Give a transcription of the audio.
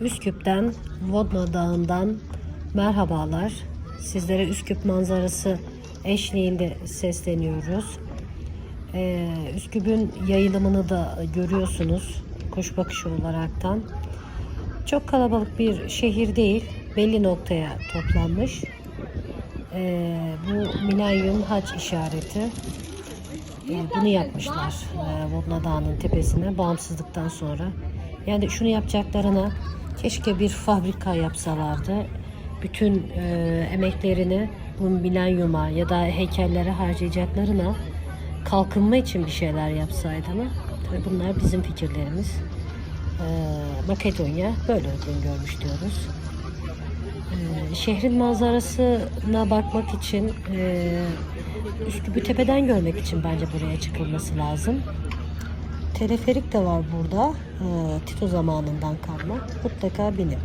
Üsküp'ten, Vodna Dağı'ndan merhabalar. Sizlere Üsküp manzarası eşliğinde sesleniyoruz. Ee, Üsküp'ün yayılımını da görüyorsunuz kuş bakışı olaraktan. Çok kalabalık bir şehir değil, belli noktaya toplanmış. Ee, bu milenyum haç işareti. Ee, bunu yapmışlar e, Vodna Dağı'nın tepesine bağımsızlıktan sonra. Yani şunu yapacaklarına keşke bir fabrika yapsalardı. Bütün e, emeklerini bu milenyuma ya da heykellere harcayacaklarına kalkınma için bir şeyler yapsaydı ama tabii bunlar bizim fikirlerimiz. Ee, Makedonya böyle uygun görmüş diyoruz. Ee, şehrin manzarasına bakmak için e, Üsküp'ü tepeden görmek için bence buraya çıkılması lazım. Teleferik de var burada. Ee, Tito zamanından kalma. Mutlaka binin.